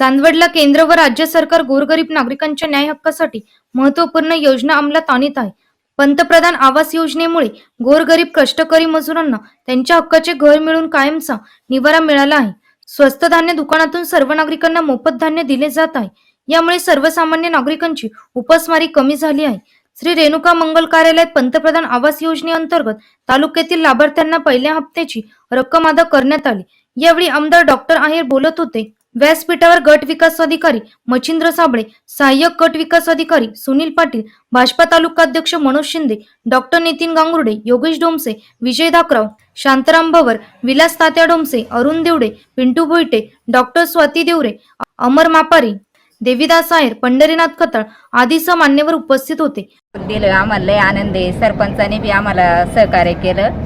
चांदवडला केंद्र व राज्य सरकार गोरगरीब नागरिकांच्या न्याय हक्कासाठी महत्त्वपूर्ण योजना अंमलात आणत आहे. पंतप्रधान आवास योजनेमुळे गोरगरीब कष्टकरी मजुरांना त्यांच्या हक्काचे घर मिळून कायमचा निवारा मिळाला आहे. स्वस्त धान्य दुकानातून सर्व नागरिकांना मोफत धान्य दिले जात आहे. यामुळे सर्वसामान्य नागरिकांची उपासमारी कमी झाली आहे. श्री रेणुका मंगल कार्यालयात पंतप्रधान आवास योजनेअंतर्गत तालुक्यातील लाभार्थ्यांना पहिल्या हप्त्याची रक्कम अदा करण्यात आली. यावेळी आमदार डॉक्टर आहेर बोलत होते. व्यासपीठावर गट विकास अधिकारी मच्छिंद्र साबळे सहाय्यक गट विकास अधिकारी सुनील पाटील भाजपा तालुका अध्यक्ष मनोज शिंदे डॉक्टर नितीन गांगुर्डे योगेश डोमसे विजय धाकराव शांताराम भवर विलास तात्या डोमसे अरुण देवडे पिंटू भोईटे डॉक्टर स्वाती देवरे अमर मापारी देवीदास आयर पंढरीनाथ खताळ आदी मान्यवर उपस्थित होते. दिलं आम्हाला लय आनंद आहे. सरपंचाने बी आम्हाला सहकार्य केलं.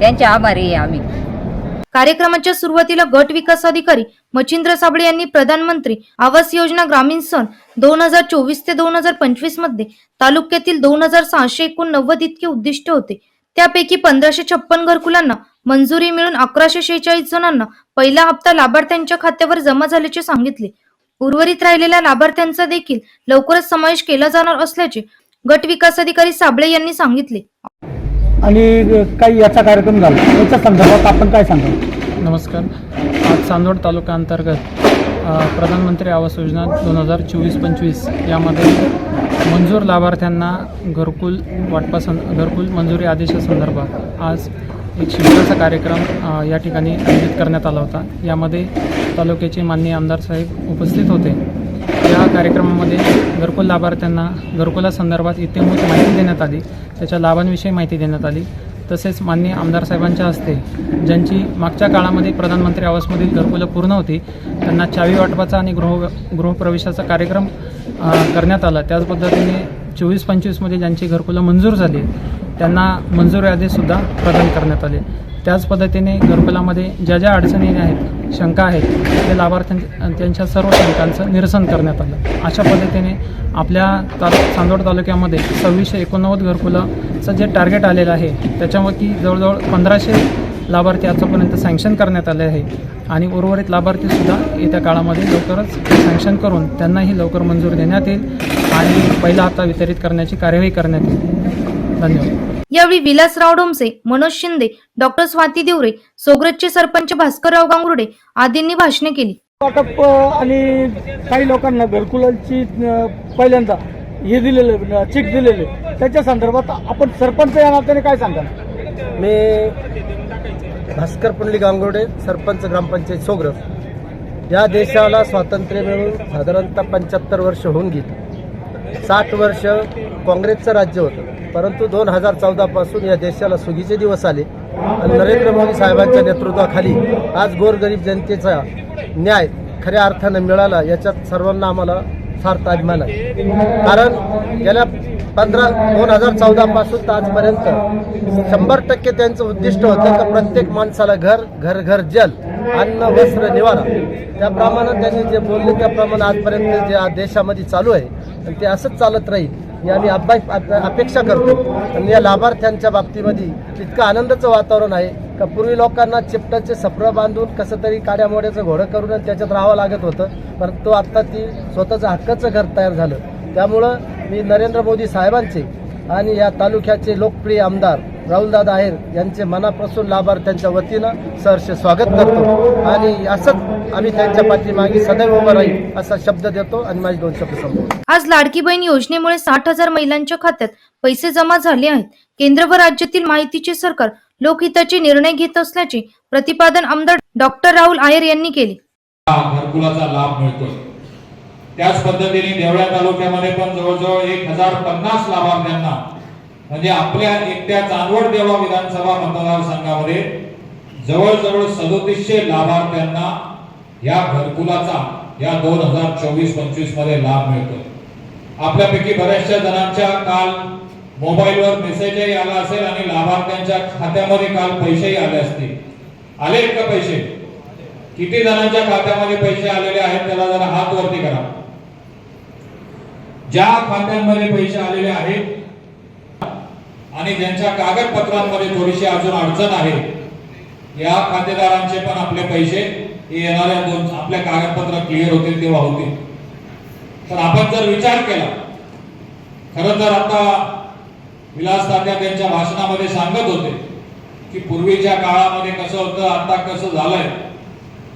त्यांच्या आभारी आहे आम्ही. कार्यक्रमाच्या सुरुवातीला गट विकास अधिकारी मच्छिंद्र साबळे यांनी प्रधानमंत्री आवास योजना ग्रामीण सन दोन हजार चोवीस ते दोन हजार पंचवीसमध्ये तालुक्यातील दोन हजार सहाशे एकोणनव्वद इतके उद्दिष्ट होते. त्यापैकी पंधराशे छप्पन घरकुलांना मंजुरी मिळून अकराशे शेहेचाळीस जणांना पहिला हप्ता लाभार्थ्यांच्या खात्यावर जमा झाल्याचे सांगितले. उर्वरित राहिलेल्या लाभार्थ्यांचा देखील लवकरच समावेश केला जाणार असल्याचे गट विकास अधिकारी साबळे यांनी सांगितले. आणि काही याचा कार्यक्रम झाला. याच्या संदर्भात आपण काय सांगाल? नमस्कार. आज चांदवड तालुका अंतर्गत अ, प्रधानमंत्री आवास योजना दोन हजार चोवीस पंचवीस यामध्ये मंजूर लाभार्थ्यांना घरकुल वाटपासं घरकुल मंजुरी आदेशासंदर्भात आज एक शिबिराचा कार्यक्रम अ, या ठिकाणी आयोजित करण्यात आला होता. यामध्ये तालुक्याचे माननीय आमदार साहेब उपस्थित होते. या कार्यक्रमामध्ये घरकुल लाभार्थ्यांना घरकुलासंदर्भात इत्यंभूत माहिती देण्यात आली. त्याच्या लाभांविषयी माहिती देण्यात आली. तसेच माननीय आमदार साहेबांच्या हस्ते ज्यांची मागच्या काळामध्ये प्रधानमंत्री आवासमधील घरकुलं पूर्ण होती त्यांना चावी वाटपाचा आणि गृह गृहप्रवेशाचा कार्यक्रम करण्यात आला. त्याच पद्धतीने चोवीस पंचवीसमध्ये ज्यांची घरकुलं मंजूर झाली त्यांना मंजूर यादीसुद्धा प्रदान करण्यात आले. त्याच पद्धतीने घरकुलामध्ये ज्या ज्या अडचणी आहेत शंका आहेत ते लाभार्थ्यां त्यांच्या सर्व शंकांचं निरसन करण्यात आलं. अशा पद्धतीने आपल्या तालु चांदवड तालुक्यामध्ये सव्वीसशे एकोणनव्वद घरकुलाचं जे टार्गेट आलेलं आहे त्याच्यावरती जवळजवळ पंधराशे लाभार्थी आतापर्यंत सँक्शन करण्यात आले आहे. आणि उर्वरित लाभार्थीसुद्धा येत्या काळामध्ये लवकरच सँक्शन करून त्यांनाही लवकर मंजूर देण्यात येईल आणि पहिला हप्ता वितरित करण्याची कार्यवाही करण्यात येईल. धन्यवाद. यावेळी विलासराव डोमसे मनोज शिंदे डॉक्टर स्वाती देवरे सोग्रजचे सरपंच भास्करराव गांगुर्डे आदींनी भाषणे केली. वाटप आणि काही लोकांना घरकुलांची पहिल्यांदा हे दिलेले चिक दिलेले त्याच्या संदर्भात आपण सरपंच या नात्याने काय सांगाल? मी भास्कर पुंडली गांगोडे सरपंच ग्रामपंचायत सोग्रफ या देशाला स्वातंत्र्य मिळून साधारणतः पंच्याहत्तर वर्ष होऊन गेली. साठ वर्ष काँग्रेसचं राज्य होतं. परंतु दोन हजार चौदापासून या देशाला सुगीचे दिवस आले. आणि नरेंद्र मोदी साहेबांच्या नेतृत्वाखाली आज गोरगरीब जनतेचा न्याय खऱ्या अर्थानं मिळाला याच्यात सर्वांना आम्हाला फार ताजमान आहे. कारण गेल्या पंधरा दोन हजार चौदापासून तर आजपर्यंत शंभर टक्के त्यांचं उद्दिष्ट होतं की प्रत्येक माणसाला घर घर घर जल अन्न वस्त्र निवारा. त्याप्रमाणे त्यांनी जे बोलले त्याप्रमाणे आजपर्यंत जे आज देशामध्ये चालू आहे. आणि ते असंच चालत राहील. या आम्ही अभ्यास अपेक्षा करतो. आणि या लाभार्थ्यांच्या बाबतीमध्ये इतकं आनंदाचं वातावरण आहे का पूर्वी लोकांना चिपटाचे सफरं बांधून कसं तरी काड्यामोड्याचं घोडं करून त्याच्यात राहावं लागत होतं. परंतु आत्ता ती स्वतःचं हक्काचं घर तयार झालं. त्यामुळं मी नरेंद्र मोदी साहेबांचे आणि या तालुक्याचे लोकप्रिय आमदार राहुलदादा आहेर यांचे मनापासून लाभार्थ्यांच्या वतीनं सहर्ष स्वागत करतो. आणि असंच आम्ही त्यांच्या पाठीमागे सदैव उभं राहील असा शब्द देतो आणि माझे दोन शब्द संपवतो. आज लाडकी बहीण योजनेमुळे साठ हजार महिलांच्या खात्यात पैसे जमा झाले आहेत. केंद्र व राज्यातील माहितीचे सरकार लोकहिताचे निर्णय घेत असल्याचे प्रतिपादन आमदार डॉक्टर राहुल आयर यांनी केले. घरकुलाचा लाभ मिळतोय. त्याच पद्धतीने देवळा तालुक्यामध्ये पण जवळजवळ एक हजार पन्नास लाभार्थ्यांना म्हणजे आपल्या एकट्या चांदवड देवा विधानसभा मतदारसंघामध्ये जवळजवळ सदोतीसशे लाभार्थ्यांना या घरकुलाचा या दोन हजार चोवीस पंचवीसमध्ये लाभ मिळतो आपल्यापैकी बऱ्याचशा जणांच्या काल मोबाईलवर मेसेजही आला असेल आणि लाभार्थ्यांच्या खात्यामध्ये काल पैसेही आले असतील. आले का पैसे? किती जणांच्या खात्यामध्ये पैसे आलेले आहेत त्याला जरा हात वरती करा. ज्या खात्यांमध्ये पैसे आलेले आहेत आणि ज्यांच्या कागदपत्रांमध्ये थोडीशी अजून अडचण आहे. या खातेदारांचे पण आपले पैसे हे येणाऱ्या दोन आपल्या कागदपत्र क्लिअर होतील तेव्हा होतील तर आपण जर विचार केला खरं तर आता विलास तात्या त्यांच्या भाषणामध्ये सांगत होते की पूर्वीच्या काळामध्ये कसं होतं आता कसं झालंय.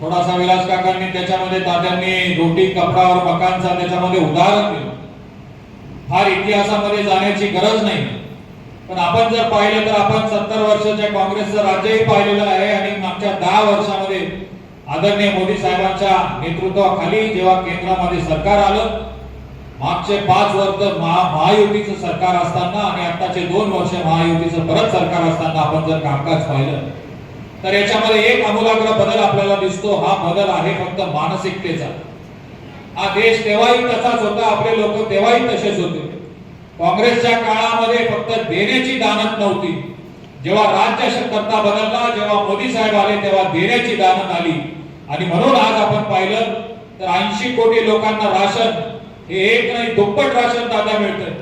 थोडासा विलास काकांनी त्याच्यामध्ये तात्यांनी रोटी कपडावर मकानचा त्याच्यामध्ये उदाहरण दिलं. फार इतिहासामध्ये जाण्याची गरज नाही. पण आपण जर पाहिलं तर आपण सत्तर वर्षाच्या काँग्रेसचं राज्यही पाहिलेलं आहे आणि मागच्या दहा वर्षामध्ये आदरणीय मोदी साहेबांच्या नेतृत्वाखाली जेव्हा केंद्रामध्ये सरकार आलं मागचे पाच वर्ष महायुतीचं सरकार असताना आणि आताचे दोन वर्ष महायुतीचं परत सरकार असताना आपण जर कामकाज पाहिलं तर याच्यामध्ये एक आमूलाग्र बदल आपल्याला दिसतो. हा बदल आहे फक्त मानसिकतेचा. हा देश तेव्हाही तसाच होता आपले लोक तेव्हाही तसेच होते. काँग्रेसच्या काळामध्ये फक्त देण्याची दानत नव्हती. जेव्हा राज्य सत्ता बदलला जेव्हा मोदी साहेब आले तेव्हा देण्याची दानत आली. आणि म्हणून आज आपण पाहिलं तर ऐंशी कोटी लोकांना राशन हे एक नाही दुप्पट राशन दादा मिळतं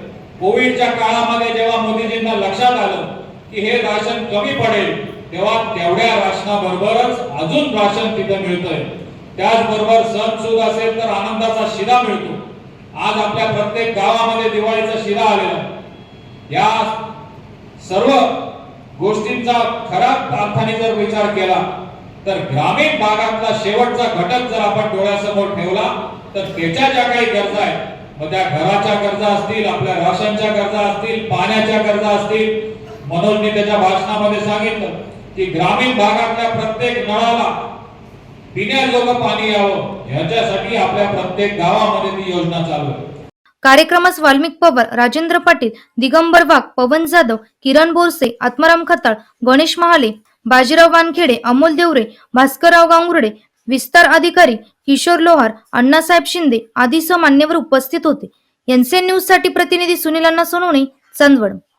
कोविडच्या काळामध्ये जेव्हा मोदीजींना लक्षात आलं की हे राशन कमी पडेल तेव्हा तेवढ्या राशनाबरोबरच अजून राशन तिथं मिळतंय. त्याचबरोबर सण सुद असेल तर आनंदाचा शिरा मिळतो. आज आपल्या प्रत्येक गावामध्ये दिवाळीचा शिरा आलेला. या सर्व गोष्टींचा खराब अर्थाने जर विचार केला तर ग्रामीण भागातला शेवटचा घटक जर आपण डोळ्यासमोर ठेवला तर त्याच्या ज्या काही गरजा आहेत मग त्या घराच्या गरजा असतील आपल्या राशनच्या गरजा असतील पाण्याच्या गरजा असतील. मनोजने त्याच्या भाषणामध्ये सांगितलं की ग्रामीण भागातल्या प्रत्येक नळाला पिण्याजोगं पाणी यावं. ह्याच्यासाठी आपल्या प्रत्येक गावामध्ये ती योजना चालू आहे. कार्यक्रमास वाल्मिक पवार राजेंद्र पाटील दिगंबर वाघ पवन जाधव किरण बोरसे आत्माराम खताळ गणेश महाले बाजीराव वानखेडे अमोल देवरे भास्करराव गांगुर्डे विस्तार अधिकारी किशोर लोहार अण्णासाहेब शिंदे आदी मान्यवर उपस्थित होते. एनसीएन न्यूजसाठी प्रतिनिधी सुनील अण्णा सोनवणे चंदवड.